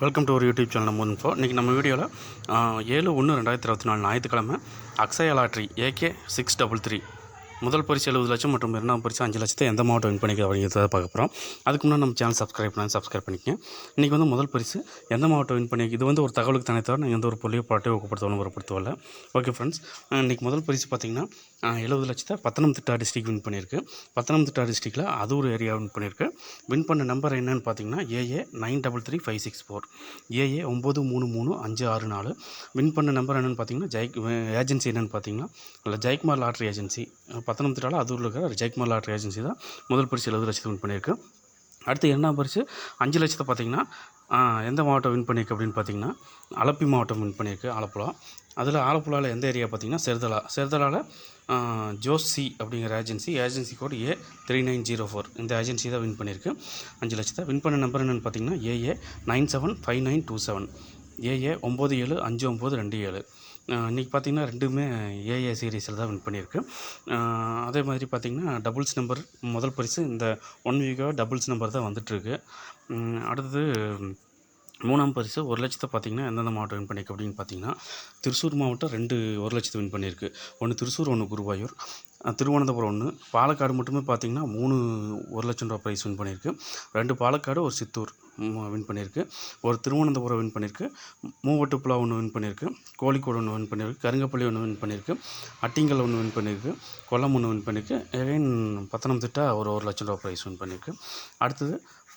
Welcome to ஒரு YouTube channel நம்ம info இன்றைக்கி நம்ம வீடியோவில் ஏழு ஒன்று ரெண்டாயிரத்தி இருபத்தி நாலு ஞாயிற்றுக்கிழமை Akshaya lottery AK six double three முதல் பரிசு எழுபது லட்சம் மற்றும் இரண்டாம் பரிசு அஞ்சு லட்சத்தை எந்த மாவட்டம் வின் பண்ணிக்க அப்படிங்கிறத பார்க்க போகிறோம் அதுக்கு முன்னாடி நம்ம சேனல் சப்ஸ்கிரைப் பண்ணி சப்ஸ்கிரைப் பண்ணிக்கங்க. இன்றைக்கி வந்து முதல் பரிசு எந்த மாவட்டம் வின் பண்ணி இது வந்து ஒரு தகவலுக்கு தானே தவிர நீங்கள் எந்த ஒரு பொருளையோ பாட்டையோ ஊக்கப்படுத்தவனும் வரப்படுத்தவில்லை ஓகே ஃப்ரெண்ட்ஸ் இன்றைக்கி முதல் பரிசு பார்த்தீங்கன்னா எழுபது லட்சத்தை பத்தனம்திட்டா டிஸ்ட்ரிக் வின் பண்ணியிருக்கு. பத்தனம்திட்டா டிஸ்ட்ரிக்டில் அது ஒரு ஏரியா வின் பண்ணியிருக்கு. வின் பண்ண நம்பர் என்னன்னு பார்த்தீங்கன்னா AA nine double three five six four. AA ஒம்பது மூணு மூணு அஞ்சு ஆறு நாலு. வின் பண்ண நம்பர் என்னென்னு பார்த்தீங்கன்னா ஜெய்க் ஏஜென்சி என்னென்னு பார்த்தீங்கன்னா இல்லை ஜெயக்குமார் லாட்ரி ஏஜென்சி பத்தனம்திட்டாவில் அதூரில் இருக்கிற ஜெயக்குமார் லாட்ரி ஏஜென்சி தான் முதல் பரிசு எழுபது லட்சத்தை வின் பண்ணியிருக்கு. அடுத்து என்ன பரிசு அஞ்சு லட்சத்தை பார்த்தீங்கன்னா எந்த மாவட்டம் வின் பண்ணியிருக்கு அப்படின்னு பார்த்தீங்கன்னா அலப்பி மாவட்டம் வின் பண்ணியிருக்கு ஆலப்புழா. அதில் ஆலப்புழாவில் எந்த ஏரியா பார்த்தீங்கன்னா செர்தலா. செர்தலாவில் ஜோசி அப்படிங்கிற agency agency code A three nine zero four. இந்த ஏஜென்சி தான் வின் பண்ணியிருக்கு. அஞ்சு லட்சத்தை வின் பண்ண நம்பர் என்னென்னு பார்த்தீங்கன்னா AA nine seven five nine two seven. AA ஒம்பது ஏழு அஞ்சு ஒம்பது ரெண்டு ஏழு. இன்றைக்கி பார்த்தீங்கன்னா ரெண்டுமே ஏஏ சீரீஸில் தான் வின் பண்ணியிருக்கு. அதே மாதிரி பார்த்திங்கன்னா டபுள்ஸ் நம்பர் முதல் பரிசு இந்த ஒன் வீக்காக டபுள்ஸ் நம்பர் தான் வந்துட்டுருக்கு. அடுத்தது மூணாம் பரிசு ஒரு லட்சத்தை பார்த்திங்கன்னா எந்தெந்த மாவட்டம் வின் பண்ணியிருக்கு அப்படின்னு பார்த்தீங்கன்னா திருச்சூர் மாவட்டம் ரெண்டு ஒரு லட்சத்தை வின் பண்ணியிருக்கு. ஒன்று திருச்சூர் ஒன்று குருவாயூர். திருவனந்தபுரம் ஒன்று பாலக்காடு மட்டுமே பார்த்தீங்கன்னா மூணு ஒரு லட்சம் ரூபா ப்ரைஸ் வின் பண்ணியிருக்கு ரெண்டு பாலக்காடு ஒரு சித்தூர் வின் பண்ணியிருக்கு ஒரு திருவனந்தபுரம் வின் பண்ணியிருக்கு மூவட்டுப்புலா ஒன்று வின் பண்ணியிருக்கு கோழிக்கோடு ஒன்று வின் பண்ணியிருக்கு கருங்கப்பள்ளி ஒன்று வின் பண்ணியிருக்கு அட்டிங்கல் ஒன்று வின் பண்ணியிருக்கு கொல்லம் ஒன்று வின் பண்ணியிருக்கு எகைன் பத்தனம்திட்டா ஒரு ஒரு லட்சம் ரூபா ப்ரைஸ் வின் பண்ணியிருக்கு அடுத்தது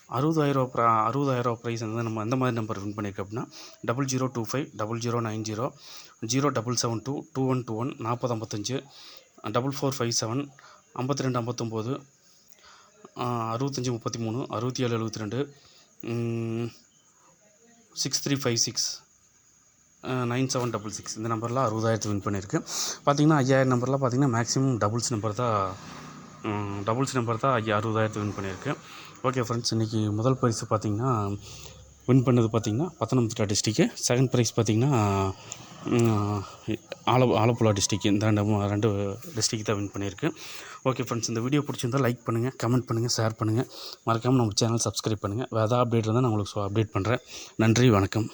அறுபதாயிரம் ப்ரா அறுபதாயிரம் ப்ரைஸ் வந்து நம்ம எந்த மாதிரி நம்பர் வின் பண்ணியிருக்கு அப்படின்னா double zero two five double zero nine zero zero double seven two two one two one நாற்பது ஐம்பத்தஞ்சு டபுள் ஃபோர் ஃபைவ் செவன் ஐம்பத்தி ரெண்டு ஐம்பத்தொம்போது அறுபத்தஞ்சி முப்பத்தி மூணு அறுபத்தி ஏழு எழுபத்தி ரெண்டு six three five six nine seven double six இந்த நம்பரில் அறுபதாயிரத்து வின் பண்ணியிருக்கு பார்த்தீங்கன்னா ஐயாயிரம் நம்பரில் பார்த்தீங்கன்னா மேக்ஸிமம் டபுள்ஸ் நம்பர் தான் டபுள்ஸ் நம்பர் தான் ஐயா அறுபதாயிரத்து வின் பண்ணியிருக்கு ஓகே ஃப்ரெண்ட்ஸ் இன்றைக்கி முதல் பரிசு பார்த்தீங்கன்னா வின் பண்ணது பார்த்தீங்கன்னா பத்தனம்திட்டா டிஸ்ட்ரிக்கு செகண்ட் ப்ரைஸ் பார்த்தீங்கன்னா ஆல ஆலப்புழா டிஸ்ட்ரிக் இந்த ரெண்டு ரெண்டு டிஸ்ட்ரிக் தான் வின் பண்ணியிருக்கு. ஓகே ஃப்ரெண்ட்ஸ் இந்த வீடியோ பிடிச்சிருந்தா லைக் பண்ணுங்கள் கமெண்ட் பண்ணுங்கள் ஷேர் பண்ணுங்கள் மறக்காமல் நம்ம சேனல் சப்ஸ்கிரைப் பண்ணுங்கள் வேறு ஏதாவது அப்டேட் இருந்தால் நான் உங்களுக்கு அப்டேட் பண்ணுறேன் நன்றி வணக்கம்.